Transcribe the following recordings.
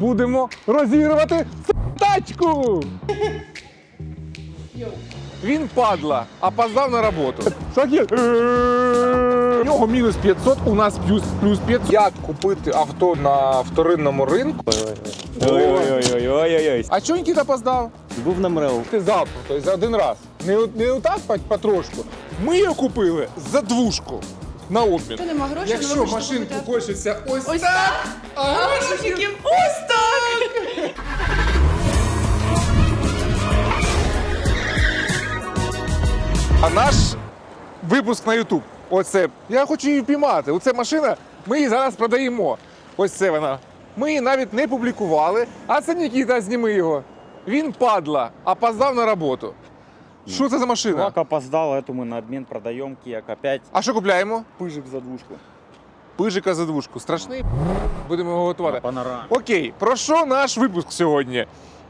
будемо розігрувати тачку. Він падла, опоздав на роботу. Шахір. У нього мінус 500, у нас плюс, плюс 500. Як купити авто на вторинному ринку? Ой-ой-ой-ой-ой. А чого Нікіта опоздав? Був на МРЕО. Ти завтра, тобто за один раз. Не, не отак потрошку. Ми її купили за двушку на обмін. Що нема грошей, Якщо ви хочете машинку купити? хочеться ось, Ось так, а а грошиків грошиків ось так. А наш випуск на YouTube. Оце. Я хочу її піймати. Оце машина, ми її зараз продаємо. Ось це вона. Ми її навіть не публікували. А це Нікіта, зніми його. Він падла, опоздав на роботу. Що це за машина? Чувак опоздал, эту мы на обмен продаем, Киак опять. А що купляємо? Пыжик за двушку. Пижика за двушку. Страшний. Будемо його готувати. Панорама. Окей, про що наш випуск сьогодні?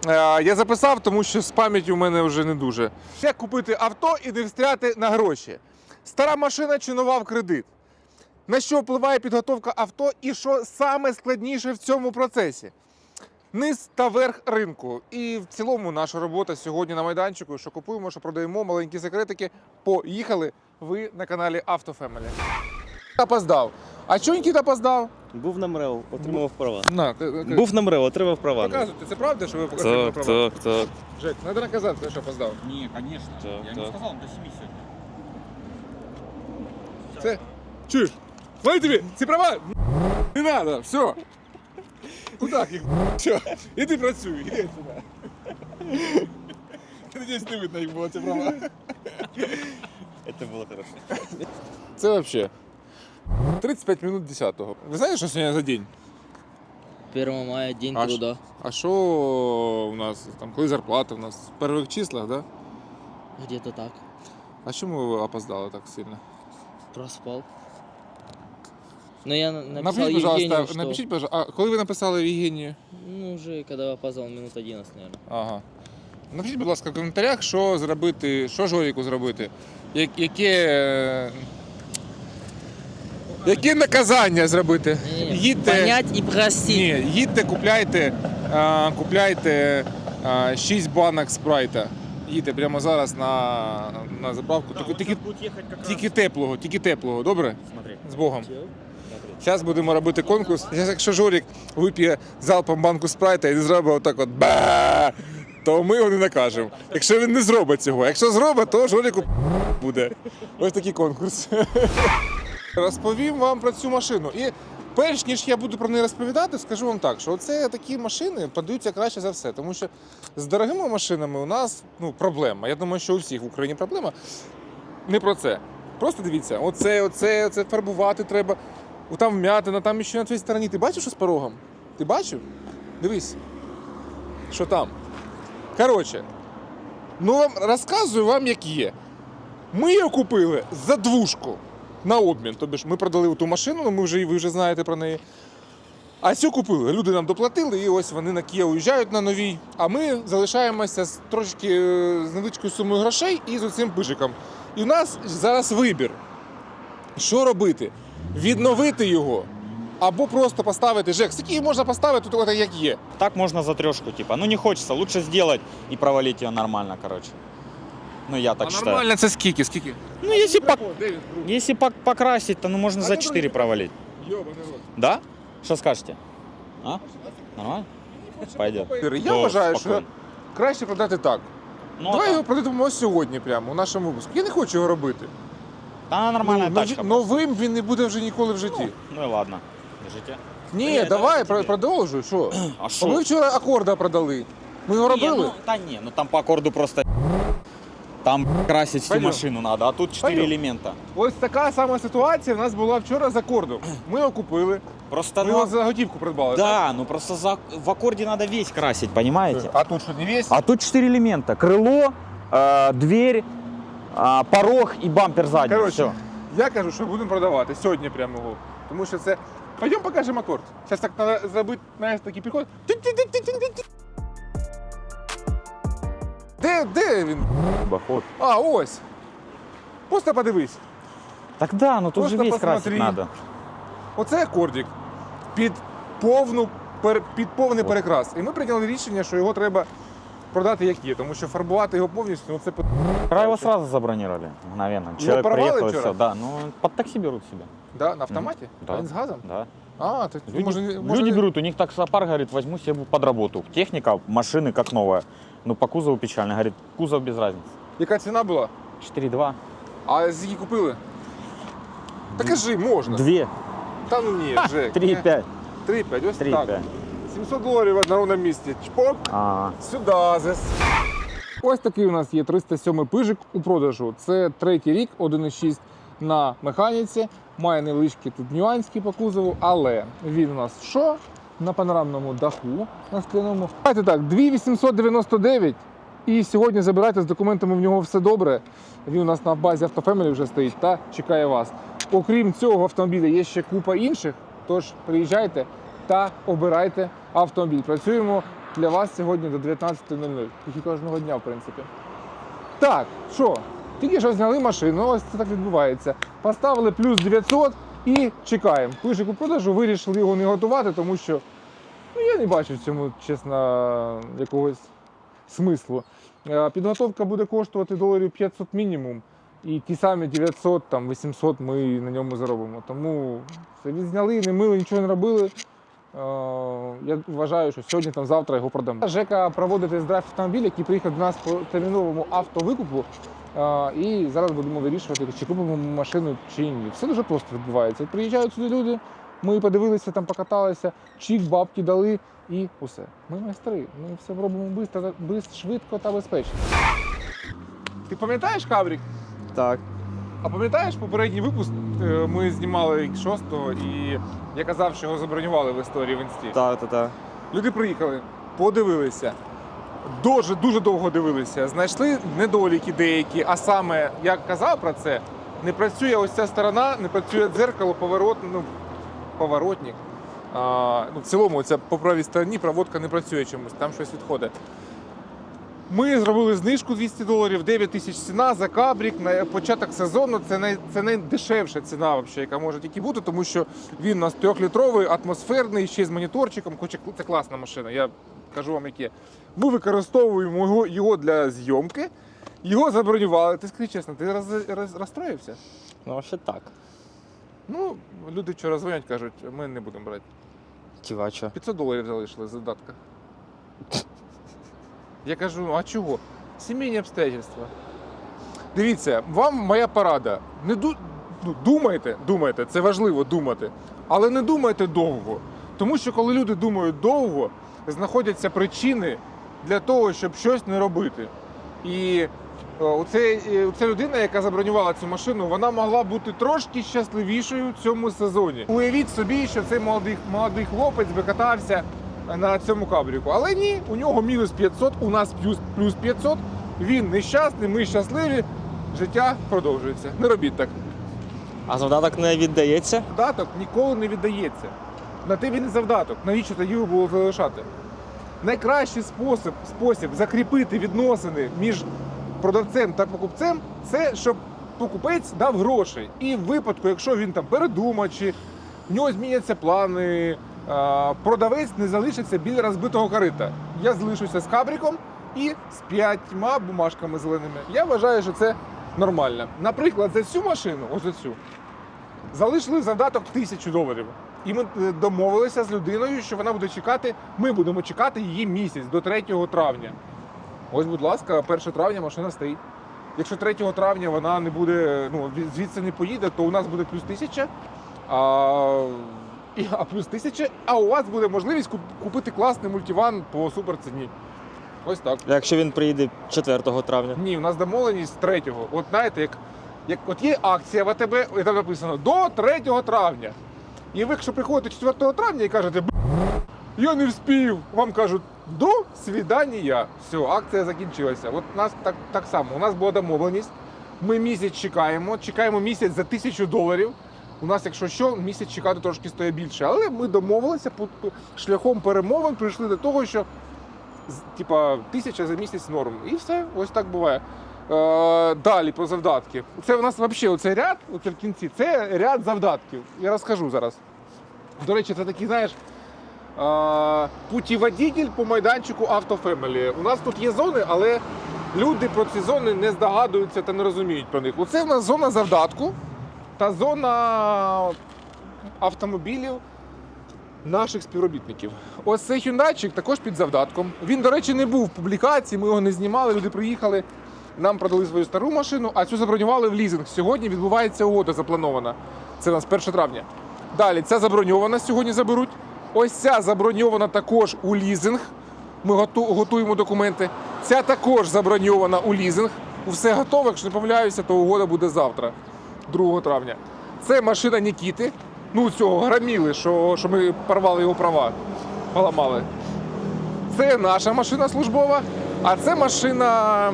Е, я записав, тому що з пам'яттю в мене вже не дуже. Як купити авто і не встряти на гроші? Стара машина чи нова в кредит? На що впливає підготовка авто і що саме складніше в цьому процесі? Низ та верх ринку. І в цілому наша робота сьогодні на майданчику, що купуємо, що продаємо, маленькі секретики. Поїхали. Ви на каналі Автофемелі. Опоздав. А чого Нікіта опоздав? Був на МРЕО, отримав права. На, ти- ти- Був на МРЕО, отримав права. Показуйте, це правда, що ви показали Так, права? так, так. Жек, треба наказати, що опоздав. Не, конечно. Так, я так. не сказал, до 7 сегодня. Це. Чуєш? Вони тобі, ці права не треба, все. Куда їх? Все, іди працюй, іди сюди. Я надіюсь, не видно їх було ці права. Это было хорошо. Це взагалі. 35 минут 10-го. Ви знаєте, що сьогодні за день? 1 мая день А труда. А що у нас там, коли зарплата у нас? В перших числах, да? Где-то так. А чому ви опоздали так сильно? Проспал. Но я на- написал Напишіть, Евгению, пожалуйста, что... напишіть, пожалуйста, а коли ви написали Євгенію? Ну, уже когда опоздал, минут 11, наверное. Ага. Напишіть, будь ласка, в коментарях, що зробити, що Жоріку зробити. Я- Яке. е, Яке наказання зробити? Не-не-не. Їдьте. Понять и простить. Ні, їдьте, купляйте, а, купляйте а, 6 банок спрайта. Їдьте прямо зараз на, на заправку. Тільки, тільки, будет ехать как тільки теплого, тільки теплого, добре? Смотри. З Богом. Зараз будемо робити конкурс. Зараз, якщо Жорік вип'є залпом банку спрайта і зробить отак от ба, то ми його не накажемо. Якщо він не зробить цього. Якщо зробить, то Жоріку буде. Ось такий конкурс. Розповім вам про цю машину. І перш ніж я буду про неї розповідати, скажу вам так, що оце такі машини подаються краще за все. Тому що з дорогими машинами у нас ну, проблема. Я думаю, що у всіх в Україні проблема. Не про це. Просто дивіться, оце, оце, оце фарбувати треба. Там вмятина, там ще на твоїй стороні. Ти бачив, що з порогом? Ти бачив? Дивись. Що там? Коротше, ну вам розказую вам, як є. Ми її купили за двушку на обмін. Тобі ж ми продали ту машину, ну, ми вже, ви вже знаєте про неї. А цю купили. Люди нам доплатили, і ось вони на Кія уїжджають на новій. А ми залишаємося з трошки е, з невеличкою сумою грошей і з оцим пижиком. І у нас зараз вибір. Що робити? Відновити його або просто поставити. Жек, скільки можна поставити тут, от як є. Так можно за трешку, типа. Ну не хочется, лучше сделать и провалить ее нормально, короче. Ну я так а считаю. нормально це скільки? Скільки? Ну Де він? Если пок- покрасить, то ну можно А за ну, 4 друзі. провалить. Йобаний рот. Да? Что скажете? А? Нормально? Пойдет. Я То вважаю, спокійно. що краще продати так. Ну, Давай а його продамо сьогодні, прямо у нашому випуску. Я не хочу його робити. та она нормальная Ну, тачка. нові- новим він не буде вже ніколи в житті. Ну и ладно. Держите. Ні, Ні, давай, давайте про- тобі. продовжуй. Що? А А что? ми вчора акорда продали. Ми його Не, робили. ну, да не, ну там по аккорду просто там красить всю Пойдем. машину надо, а тут 4 Пойдем. элемента. Ось така сама ситуація в нас була вчора з акордом. Ми його купили, Просто ми його ну, за готівку придбали. так? да, ну просто за, в аккорде надо весь красить, понимаете? А тут що не весь? А тут 4 элемента. Крыло, э, дверь, а, порог и бампер задний. Коротше, Всё. я кажу, що будемо продавати сьогодні прямо його. Тому що це. Пойдемо покажемо акорд. Зараз так треба зробити, знаєш, такий підход. Де, де він? Бахот. А, ось. Просто подивись. Так да, ну тут Просто же весь посмотри. красить надо. Оце акордик. Під повну пер- під повний перекрас. І ми прийняли рішення, що його треба продати як є, тому що фарбувати його повністю ну, це пи- Вчера его сразу забронировали, мгновенно. Человек порвали приехал и вчера? все. Да, ну под такси берут себе. да, на автоматі. Да. А він з газом? Да. А, то Люди, може, люди може, берут, у них таксопарк, говорит, возьму себе под работу. Техника, машины как новая. Ну, по кузову печально. Говорит, кузов без разницы. Яка ціна була? 4,2. А з які купили? Та кажи, можна. 2. Та ну ні, Жек. 3,5. 3,5, ось 3,5. Так. 700 доларів на ровному місці. Чпок. А, Сюди. Ось такий у нас є 307 пижик у продажу. Це третій рік, 1,6 на механіці. Має невеличкі тут нюански по кузову, але він у нас що? На панорамному даху на скляному. Давайте так, 2899. І сьогодні забирайте з документами в нього все добре. Він у нас на базі автофемелі вже стоїть та чекає вас. Окрім цього автомобіля є ще купа інших. Тож приїжджайте та обирайте автомобіль. Працюємо для вас сьогодні до 19.00. Як і кожного дня, в принципі. Так, що? Тільки що зняли машину, ось це так відбувається. Поставили плюс 900 і чекаємо. Пишик продажу, вирішили його не готувати, тому що ну, я не бачу в цьому, чесно, якогось смислу. Е, Підготовка буде коштувати доларів 500 мінімум. І ті самі 900, там, 800 ми на ньому заробимо. Тому все відзняли, не мили, нічого не робили. Е, Я вважаю, що сьогодні там завтра його продамо. Жека проводить тест-драйв автомобіль, який приїхав до нас по терміновому автовикупу. Е, І зараз будемо вирішувати, чи купимо машину чи ні. Все дуже просто відбувається. Приїжджають сюди люди, ми подивилися, там покаталися, чік, бабки дали і усе. Ми майстри. Ми все робимо швидко та безпечно. Ти пам'ятаєш Каврік? Так. А пам'ятаєш попередній випуск? Е, Ми знімали 6-го і я казав, що його забронювали в історії в інсті. Так, так, так. Люди приїхали, подивилися. Дуже дуже довго дивилися. Знайшли недоліки деякі, а саме, як казав про це, не працює ось ця сторона, не працює дзеркало, поворот, ну, поворотник. А, ну, в цілому, ця по правій стороні проводка не працює чомусь, там щось відходить. Ми зробили знижку 200 доларів, 9 тисяч ціна за кабрік на початок сезону. Це най, це найдешевша ціна, вообще, яка може тільки бути, тому що він у нас трьохлітровий, атмосферний, ще з моніторчиком. Хоча це класна машина, я кажу вам яке. Ми використовуємо його, його для зйомки. Його забронювали. Ти скажи чесно, ти роз, роз, розстроївся? Ну, вообще так. Ну, люди вчора дзвонять, кажуть, ми не будемо брати. Чува, чо? 500 доларів залишили задатка. Я кажу, ну а чого? Сімейні обстоятельства. Дивіться, вам моя порада. Не ду... ну, думайте, думайте, це важливо думати. Але не думайте довго. Тому що коли люди думають довго, знаходяться причини для того, щоб щось не робити. І е, е, оця людина, яка забронювала цю машину, вона могла бути трошки щасливішою в цьому сезоні. Уявіть собі, що цей молодий, молодий хлопець би катався на цьому кабріку. Але ні, у нього мінус 500, у нас плюс, плюс 500. Він нещасний, ми щасливі. Життя продовжується. Не робіть так. А завдаток не віддається? Завдаток ніколи не віддається. На те він і завдаток. Навіщо тоді його було залишати? Найкращий спосіб, спосіб закріпити відносини між продавцем та покупцем це щоб покупець дав гроші. І в випадку, якщо він там передумає, чи в нього зміняться плани, продавець не залишиться біля розбитого корита. Я залишуся з кабриком і з п'ятьма бумажками зеленими. Я вважаю, що це нормально. Наприклад, за цю машину, ось цю, залишили завдаток тисячу доларів. І ми е, домовилися з людиною, що вона буде чекати. Ми будемо чекати її місяць до 3 травня. Ось, будь ласка, 1 травня машина стоїть. Якщо 3 травня вона не буде, ну звідси не поїде, то у нас буде плюс тисяча. А, а плюс тисяча, а у вас буде можливість куп- купити класний мультиван по суперціні. Ось так. Якщо він приїде 4 травня. Ні, у нас домовленість 3-го. От знаєте, як, як от є акція в АТБ, і там написано до 3 травня. І ви, якщо приходите 4 травня і кажете, я не вспів, вам кажуть, до свідання. Все, акція закінчилася. От у нас так, так само. У нас була домовленість. Ми місяць чекаємо, чекаємо місяць за тисячу доларів. У нас, якщо що, місяць чекати трошки стоїть більше. Але ми домовилися шляхом перемовин, прийшли до того, що типа тисяча за місяць норм. І все, ось так буває. Е, далі про завдатки. Це у нас взагалі оцей ряд, оце в кінці, це ряд завдатків. Я розкажу зараз. До речі, це такий, знаєш, е, путіводитель по майданчику Автофемелі. У нас тут є зони, але люди про ці зони не здогадуються та не розуміють про них. Оце в нас зона завдатку та зона автомобілів наших співробітників. Ось цей хюндайчик також під завдатком. Він, до речі, не був в публікації, ми його не знімали. Люди приїхали, нам продали свою стару машину, а цю забронювали в лізинг. Сьогодні відбувається угода запланована. Це у нас 1 травня. Далі ця заброньована сьогодні заберуть. Ось ця заброньована також у лізинг. Ми готуємо документи. Ця також заброньована у лізинг. Все готово, якщо не помиляюся, то угода буде завтра, 2 травня. Це машина Нікіти. Ну, цього граміли, що, що ми порвали його права, поламали. Це наша машина службова, а це машина.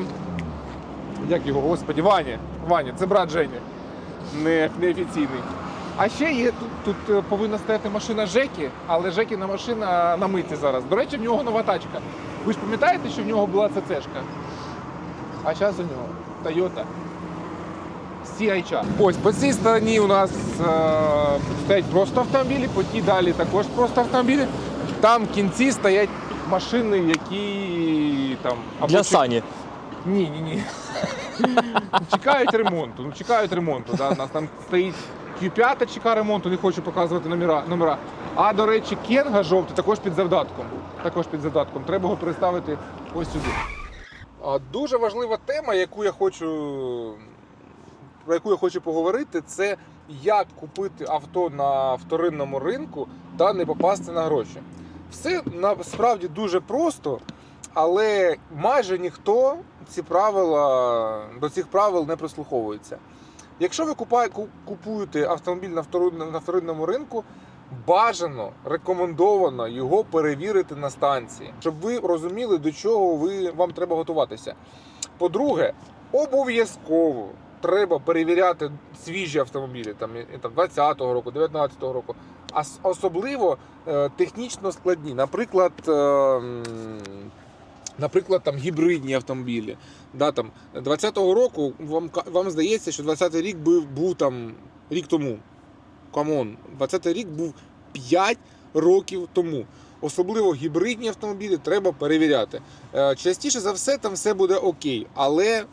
Як його, господі, Ваня. Ваня, це брат Жені. Не, неофіційний. А ще є тут, тут е, повинна стояти машина Жекі, але Жекіна машина на миті зараз. До речі, в нього нова тачка. Ви ж пам'ятаєте, що в нього була ЦЦшка? А зараз у нього CI-ча. Ось по цій стороні у нас е, стоять просто автомобілі, по тій далі також просто автомобілі. Там в кінці стоять машини, які там або Для чек- Сані. ні, ні, ні. чекають ремонту. Ну, чекають ремонту. Да? У нас там стоїть Q5 чекає ремонту, не хочу показувати номера. номера. А до речі, Кенга жовтий також під завдатком. Також під завдатком. Треба його переставити ось сюди. А, Дуже важлива тема, яку я хочу, про яку я хочу поговорити, це як купити авто на вторинному ринку та не попасти на гроші. Все насправді дуже просто, але майже ніхто ці правила, до цих правил не прислуховується. Якщо ви купуєте автомобіль на вторинному, ринку, бажано, рекомендовано його перевірити на станції, щоб ви розуміли, до чого ви, вам треба готуватися. По-друге, обов'язково треба перевіряти свіжі автомобілі там, і- і там 20-го року, 19-го року. А особливо е, технічно складні. Наприклад, е, наприклад, там гібридні автомобілі. Да, там, 20-го року вам, вам здається, що 20-й рік був, був там рік тому. Камон, 20-й рік був 5 років тому. Особливо гібридні автомобілі треба перевіряти. Е, Частіше за все, там все буде окей, але,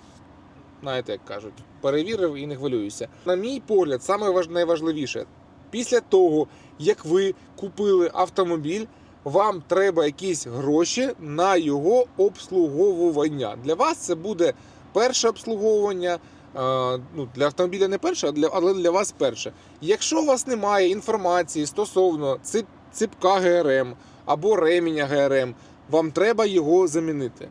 знаєте, як кажуть, перевірив і не хвилююся. На мій погляд, саме найважливіше, після того, як ви купили автомобіль, вам треба якісь гроші на його обслуговування. Для вас це буде перше обслуговування. Ну, для автомобіля не перше, а для, але для вас перше. Якщо у вас немає інформації стосовно цип, ципка ГРМ або ременя ГРМ, вам треба його замінити.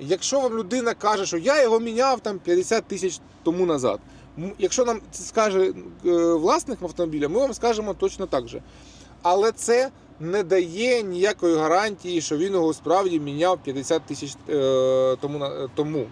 Якщо вам людина каже, що я його міняв там 50 тисяч тому назад, якщо нам це скаже е, власник автомобіля, ми вам скажемо точно так же. Але це не дає ніякої гарантії, що він його справді міняв 50 тисяч е, тому, е, тому.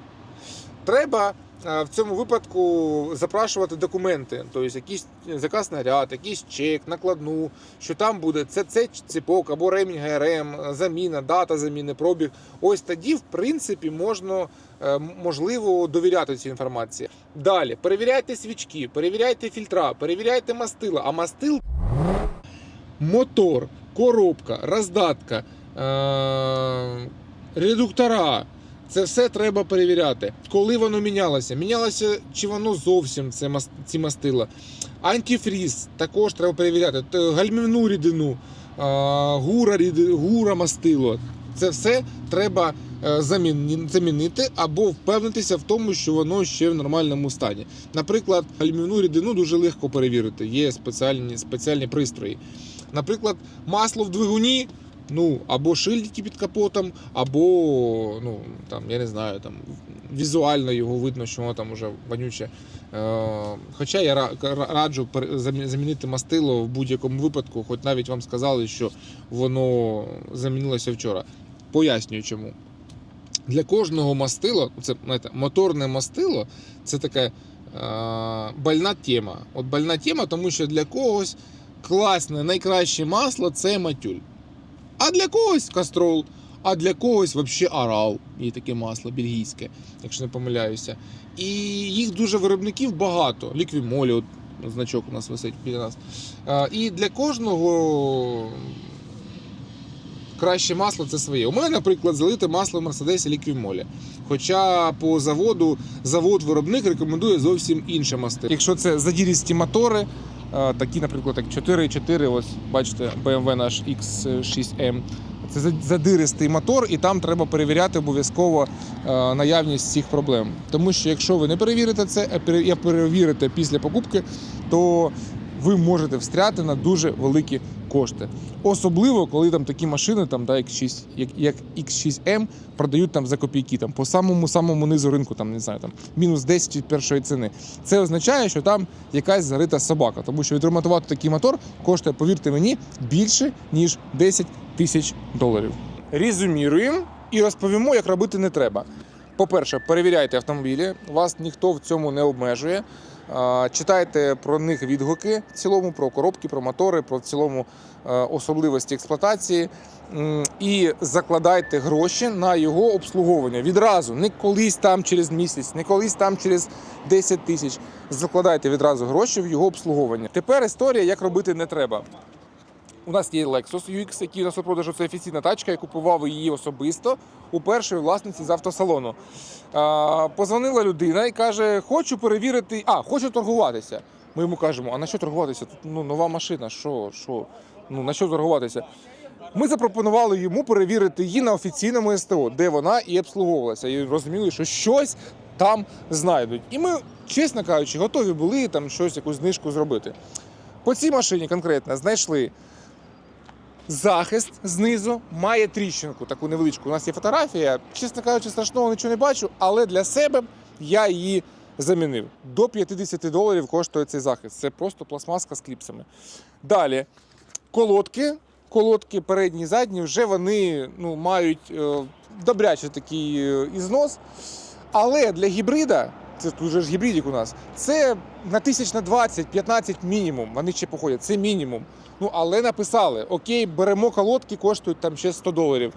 Треба в цьому випадку запрашувати документи, тобто якийсь заказ наряд, якийсь чек, накладну, що там буде це, ципок або ремінь ГРМ, заміна, дата заміни, пробіг. Ось тоді, в принципі, можна е, можливо довіряти цій інформації. Далі перевіряйте свічки, перевіряйте фільтра, перевіряйте мастила. А мастил мотор, коробка, роздатка, е- редуктора. Це все треба перевіряти. Коли воно мінялося? Мінялося чи воно зовсім це ці мастила. Антифріз також треба перевіряти. Гальмівну рідину, гура, гура мастило. Це все треба е, замінити або впевнитися в тому, що воно ще в нормальному стані. Наприклад, гальмівну рідину дуже легко перевірити. Є спеціальні, спеціальні пристрої. Наприклад, масло в двигуні. Ну, або шильдики під капотом, або, ну, там, я не знаю, там, візуально його видно, що воно там уже вонюче. Е, хоча я ра- ра- раджу замінити мастило в будь-якому випадку, хоч навіть вам сказали, що воно замінилося вчора. Пояснюю чому. Для кожного мастила, це знаєте, моторне мастило, це така е, больна тема. От больна тема, тому що для когось класне, найкраще масло це матюль. А для когось кастрол, а для когось взагалі арал. Є таке масло бельгійське, якщо не помиляюся. І їх дуже виробників багато. Ліквімолі, от значок у нас висить біля нас. І для кожного краще масло це своє. У мене, наприклад, залите масло в Мерседесі Ліквімолі. Хоча по заводу завод-виробник рекомендує зовсім інше масло. Якщо це задірісті мотори, такі, наприклад, як 4.4, ось бачите, BMW наш X6M. Це задиристий мотор, і там треба перевіряти обов'язково наявність цих проблем. Тому що якщо ви не перевірите це, а перевірите після покупки, то ви можете встряти на дуже великі кошти. Особливо, коли там такі машини, там, да, як, 6, як, як X6M, продають там за копійки, там, по самому самому низу ринку, там, не знаю, там, мінус 10 від першої ціни. Це означає, що там якась зарита собака, тому що відремонтувати такий мотор коштує, повірте мені, більше, ніж 10 тисяч доларів. Резюміруємо і розповімо, як робити не треба. По-перше, перевіряйте автомобілі, вас ніхто в цьому не обмежує. Читайте про них відгуки в цілому, про коробки, про мотори, про в цілому е, особливості експлуатації. І закладайте гроші на його обслуговування відразу, не колись там через місяць, не колись там через 10 тисяч. Закладайте відразу гроші в його обслуговування. Тепер історія, як робити не треба. У нас є Lexus UX, який у нас у продажу це офіційна тачка. Я купував її особисто у першої власниці з автосалону. А, позвонила людина і каже: Хочу перевірити, а хочу торгуватися. Ми йому кажемо, а на що торгуватися? Тут ну, нова машина, що, що? Ну, на що торгуватися? Ми запропонували йому перевірити її на офіційному СТО, де вона і обслуговувалася. І розуміли, що щось там знайдуть. І ми, чесно кажучи, готові були там щось, якусь знижку зробити. По цій машині конкретно знайшли захист знизу, має тріщинку, таку невеличку. У нас є фотографія. Чесно кажучи, страшного нічого не бачу, але для себе я її замінив. До 50 доларів коштує цей захист. Це просто пластмаска з кліпсами. Далі, колодки. Колодки передні і задні вже вони ну, мають е, добрячий такий е, ізнос. Але для гібрида, це тут же ж гібридик у нас, це на тисяч на 20-15 мінімум. Вони ще походять, це мінімум. Ну, але написали: Окей, беремо колодки, коштують там ще 100 доларів.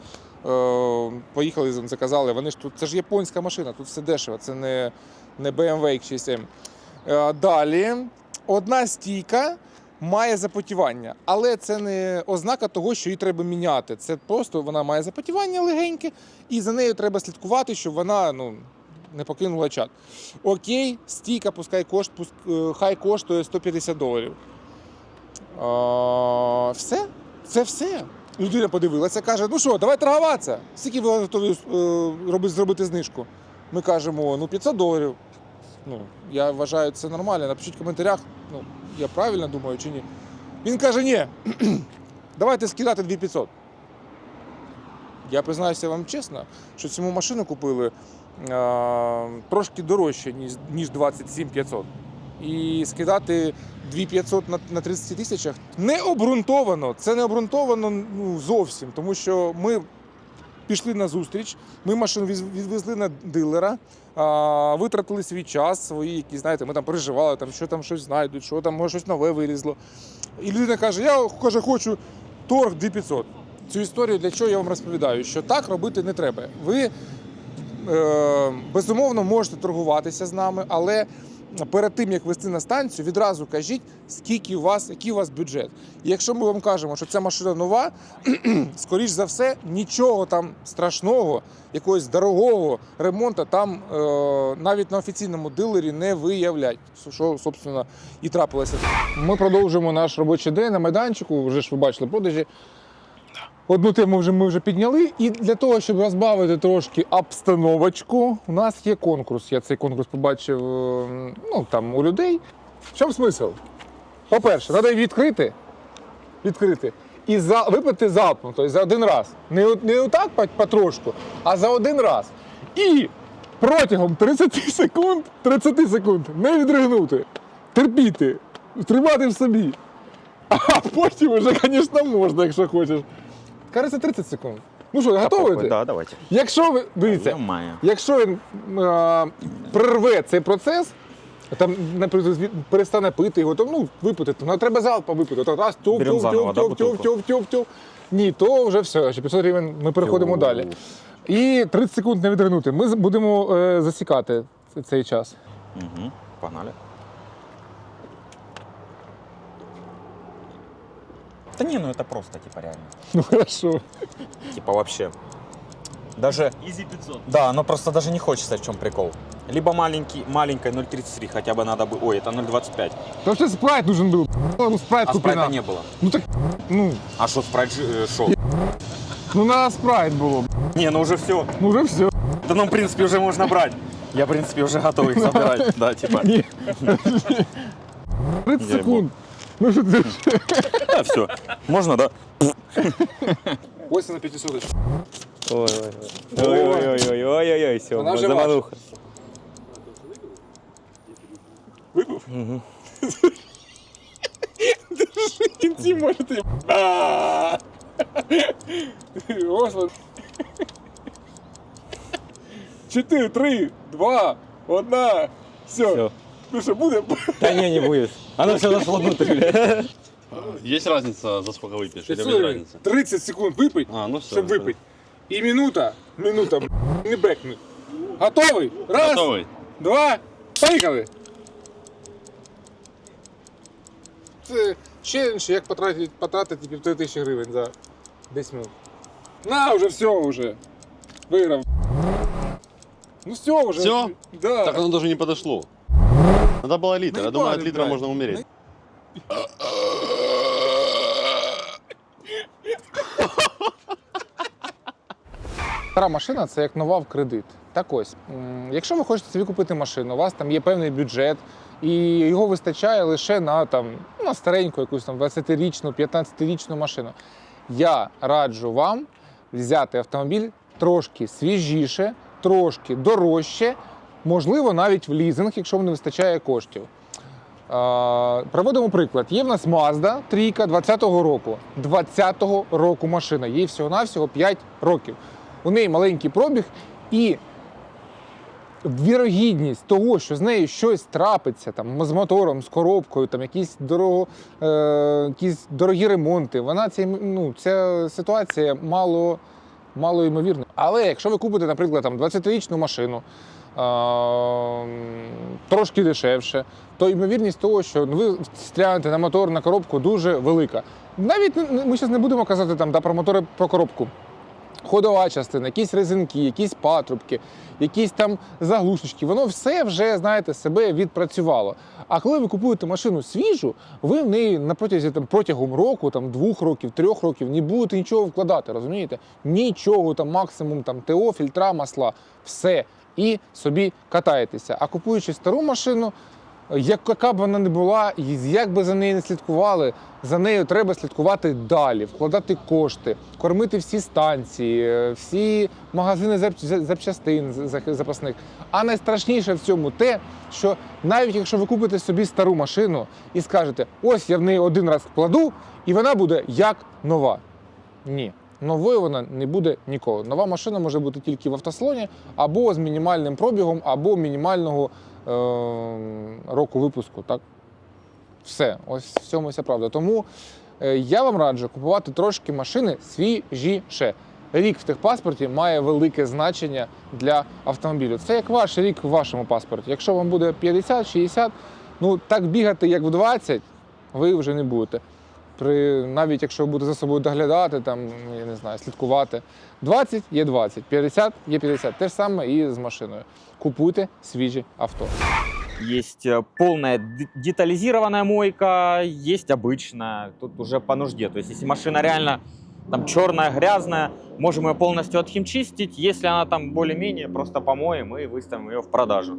Е, поїхали заказали. Вони ж тут, це ж японська машина, тут все дешево, це не, не BMW X6M. Е, далі, одна стійка має запотівання, але це не ознака того, що її треба міняти. Це просто вона має запотівання легеньке, і за нею треба слідкувати, щоб вона ну, не покинула чат. Окей, стійка, пускай кошт, пуск- е, хай коштує 150 доларів. А, все, це все. Людина подивилася, каже: ну що, давай торгуватися. Скільки ви готові е, зробити знижку? Ми кажемо, ну 500 доларів. Ну, я вважаю, це нормально. Напишіть в коментарях, ну, я правильно думаю чи ні. Він каже, ні, давайте скидати 2500. Я признаюся вам чесно, що цю машину купили трошки дорожче, ніж, ніж 27 500. І скидати 2500 на, на 30 тисячах не обґрунтовано. Це не обґрунтовано ну, зовсім, тому що ми пішли на зустріч, ми машину відвезли на дилера, а, витратили свій час, свої, які, знаєте, ми там переживали, там, що там щось знайдуть, що там може щось нове вилізло. І людина каже: я каже, хочу торг 2500. Цю історію для чого я вам розповідаю? Що так робити не треба. Ви е, безумовно можете торгуватися з нами, але перед тим як вести на станцію, відразу кажіть, скільки у вас, який у вас бюджет. І якщо ми вам кажемо, що ця машина нова, скоріш за все, нічого там страшного, якогось дорогого ремонту там е, навіть на офіційному дилері не виявлять. Що, собственно, і трапилося. Ми продовжуємо наш робочий день на майданчику. Вже ж ви бачили продажі. Одну тему вже ми вже підняли, і для того, щоб розбавити трошки обстановочку, у нас є конкурс. Я цей конкурс побачив е, ну, там, у людей. В чому смисл? По-перше, треба відкрити, відкрити і за, випити залпом, тобто за один раз. Не, не отак потрошку, а за один раз. І протягом 30 секунд, 30 секунд не відригнути, терпіти, тримати в собі. А потім вже, звісно, можна, якщо хочеш. Кажеться 30 секунд. Ну що, готові? Да, давайте. Якщо ви дивіться, Немає. якщо він е, прерве цей процес, там, перестане пити його, то ну випити, то ну, треба залпом випити. То раз тюв, Берем тюв, заново, тюв, да, тюв, тюв, бутилку? тюв, тюв, тюв. Ні, то вже все. Ще 500 гривень ми переходимо Тюв. далі. І 30 секунд не відригнути. Ми з- будемо е, засікати ц- цей час. Угу. Погнали. Да не, ну это просто, типа, реально. Ну хорошо. Типа вообще. Даже... Ізі 500. Да, но просто даже не хочется, в чем прикол. Либо маленький, маленькая 0,33 хотя бы надо бы... Ой, это 0,25. Та ще спрайт нужен був. Ну спрайт А купи спрайта на. не было. Ну так, ну, А что спрайт э, шо? ну на спрайт було. Не, ну уже все. Ну вже все. Да ну, в принципе, уже можно брать. Я, в принципе, уже готов их забирать. Да, типа. Ні. 30 секунд. Ну що ти? Да, все. Можно, да? Ось на 500. Ой, ой, ой. Ой, ой, ой, ой, ой, ой, ой, все, Вона вже замануха. В кінці можете. А! Господи. Чотири, три, два, одна. Все. Все. Ну що, буде? Та ні, не будет. Оно все зашло внутрь, бля. Есть разница, за сколько выпьешь, или без 500 разницы? 30 секунд випить, А, ну все. щоб випити. І минута, минута, б**, не бекнуть. Готовий? Раз, Готовый. два, поїхали. Це челендж, як потратити, потратити півтори тисячі гривень за 10 минут. На, вже все вже. Виграв. Ну все вже. Всё? Да. Так оно даже не подошло. Надо было литр. Я думаю, от литра можно умереть. Стара машина це як нова в кредит. Так ось, якщо ви хочете собі купити машину, у вас там є певний бюджет, і його вистачає лише на там на стареньку, якусь там 20-річну, 15-річну машину. Я раджу вам взяти автомобіль трошки свіжіше, трошки дорожче, можливо, навіть в лізинг, якщо не вистачає коштів. Приводимо приклад. Є в нас Mazda трійка 20-го року. 20-го року машина. Їй всього-навсього 5 років. У неї маленький пробіг і вірогідність того, що з нею щось трапиться там, з мотором, з коробкою, там, якісь, дорого, е, якісь дорогі ремонти, вона ця, ну, ця ситуація мало, мало ймовірна. Але якщо ви купите, наприклад, там, 20-річну машину, трошки дешевше, то ймовірність того, що ви стрянете на мотор, на коробку, дуже велика. Навіть ми зараз не будемо казати там, да, про мотори, про коробку. Ходова частина, якісь резинки, якісь патрубки, якісь там заглушечки, воно все вже, знаєте, себе відпрацювало. А коли ви купуєте машину свіжу, ви в неї на протязі там, протягом року, там, двох років, трьох років не будете нічого вкладати, розумієте? Нічого, там максимум там, ТО, фільтра, масла, все. І собі катаєтеся. А купуючи стару машину, яка б вона не була, як би за нею не слідкували, за нею треба слідкувати далі, вкладати кошти, кормити всі станції, е, всі магазини зап- запчастин запасних. А найстрашніше в цьому те, що навіть якщо ви купите собі стару машину і скажете, ось я в неї один раз вкладу, і вона буде як нова. Ні. Новою вона не буде ніколи. Нова машина може бути тільки в автослоні, або з мінімальним пробігом, або мінімального е- року випуску. Так? Все, ось в цьому вся правда. Тому е, я вам раджу купувати трошки машини свіжіше. Рік в техпаспорті має велике значення для автомобілю. Це як ваш рік в вашому паспорті. Якщо вам буде 50-60, ну так бігати, як в 20, ви вже не будете При, навіть якщо ви будете за собою доглядати, там, я не знаю, слідкувати. 20 є 20, 50 є 50. Те ж саме і з машиною. Купуйте свіжі авто. Есть э, полная д- детализированная мойка, есть обычная. Тут уже по нужде. То есть, если машина реально там черная, грязная, можем ее полностью отхимчистить. Если она там более-менее, просто помоем и выставим ее в продажу.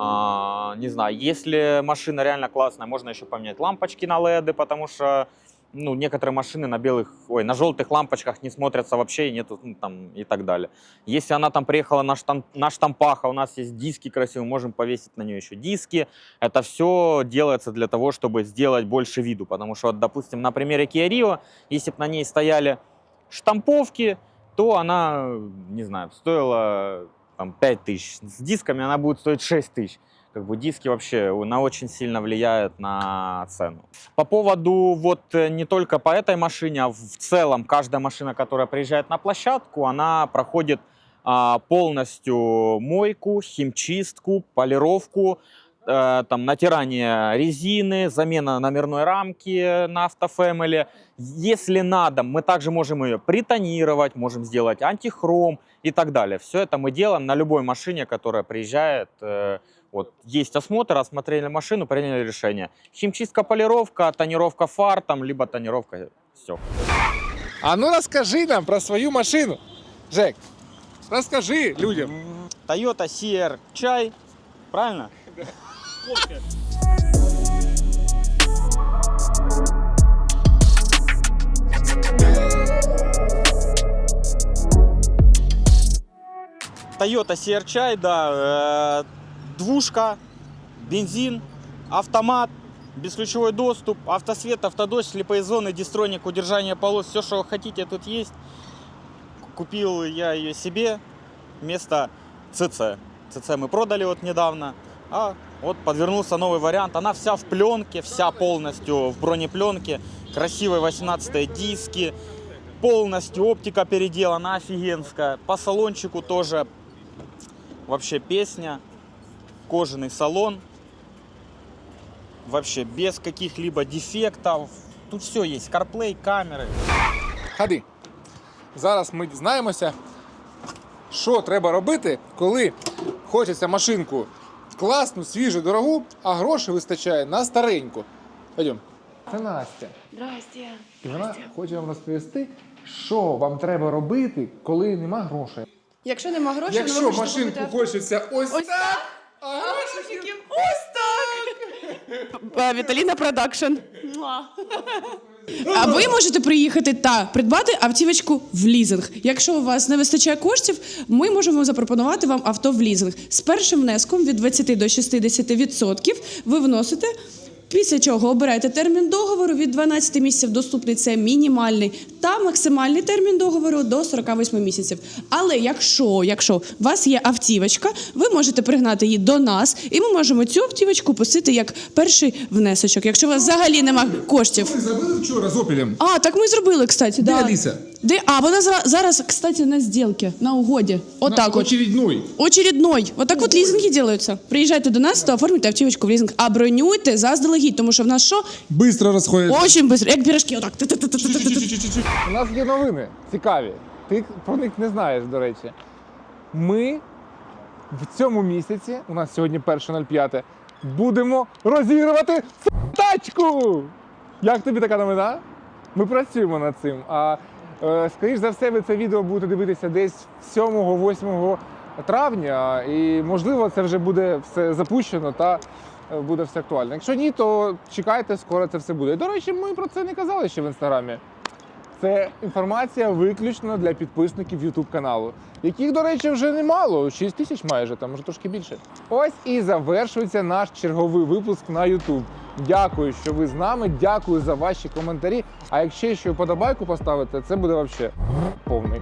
А, не знаю, если машина реально классная, можно еще поменять лампочки на LED, потому что ну, некоторые машины на белых, ой, на желтых лампочках не смотрятся вообще, и нету ну, там и так далее. Если она там приехала на, штам, на штампах, а у нас есть диски красивые, можем повесить на нее еще диски. Это все делается для того, чтобы сделать больше виду, потому что, вот, допустим, на примере Kia Rio, если бы на ней стояли штамповки, то она, не знаю, стоила там 5 тысяч. С дисками она будет стоить 6 тысяч. Как бы диски вообще, она очень сильно влияет на цену. По поводу вот э, не только по этой машине, а в целом каждая машина, которая приезжает на площадку, она проходит а, полностью мойку, химчистку, полировку. Э, там натирание резины, замена номерной рамки на автофэмили. Если надо, мы также можем ее притонировать, можем сделать антихром и так далее. Все это мы делаем на любой машине, которая приезжает. э, Вот есть осмотр, осмотрели машину, приняли решение. Химчистка, полировка, тонировка фар, там, либо тонировка, все. А ну розкажи нам про свою машину. Жек, розкажи людям. Toyota CR чай, правильно? Toyota CR чай, да, э, двушка, бензин, автомат, бесключевой доступ, автосвет, автодождь, слепые зоны, дистроник, удержание полос, все, что вы хотите, тут есть. Купил я ее себе вместо ЦЦ. ЦЦ мы продали вот недавно, а вот подвернулся новый вариант. Она вся в пленке, вся полностью в бронепленке, красивые 18 диски, полностью оптика переделана, офигенская. По салончику тоже вообще песня, кожаный салон, вообще без каких-либо дефектов. Тут все есть, CarPlay, камеры. Ходи. Зараз ми дізнаємося, що треба робити, коли хочеться машинку класну, свіжу, дорогу, а грошей вистачає на стареньку. Пойдем. Це Настя. Здрасте. І вона хоче вам розповісти, що вам треба робити, коли нема грошей. Якщо нема грошей, ну, ви Якщо машинку купити хочеться ось, Ось так, а А грошиків ось так. Е, Віталіна Продакшн. А ви можете приїхати та придбати автівочку в лізинг. Якщо у вас не вистачає коштів, ми можемо запропонувати вам авто в лізинг. З першим внеском від 20 до 60% ви вносите. Після чого обираєте термін договору від 12 місяців доступний це мінімальний та максимальний термін договору до 48 місяців. Але якщо, якщо у вас є автівочка, ви можете пригнати її до нас, і ми можемо цю автівочку пустити як перший внесочок. Якщо у вас взагалі немає коштів. Ви забили вчора з опілем? А, так ми і зробили, кстати. Де да. Аліса? Де? А, вона зра- зараз, кстати, на сделке, на угоді. Отак от. Очередной. Очередной. Вот так вот лизинги делаются. Приезжайте до нас, то оформите автівочку в лізинг. А бронюйте заздалегідь, тому що в нас що? Быстро розходять. Очень быстро, як пірашки, отак. У нас є новини цікаві. Ти про них не знаєш, до речі. Ми в цьому місяці, у нас сьогодні 1.05, будемо розігрувати тачку. Як тобі така новина? Ми працюємо над цим. А е, скоріш за все, ви це відео будете дивитися десь 7-8 травня, і можливо це вже буде все запущено та буде все актуально. Якщо ні, то чекайте, скоро це все буде. До речі, ми про це не казали ще в інстаграмі. Це інформація виключно для підписників YouTube каналу, яких, до речі, вже немало 6 тисяч майже, там може трошки більше. Ось і завершується наш черговий випуск на YouTube. Дякую, що ви з нами. Дякую за ваші коментарі. А якщо ще вподобайку поставите, це буде взагалі повний.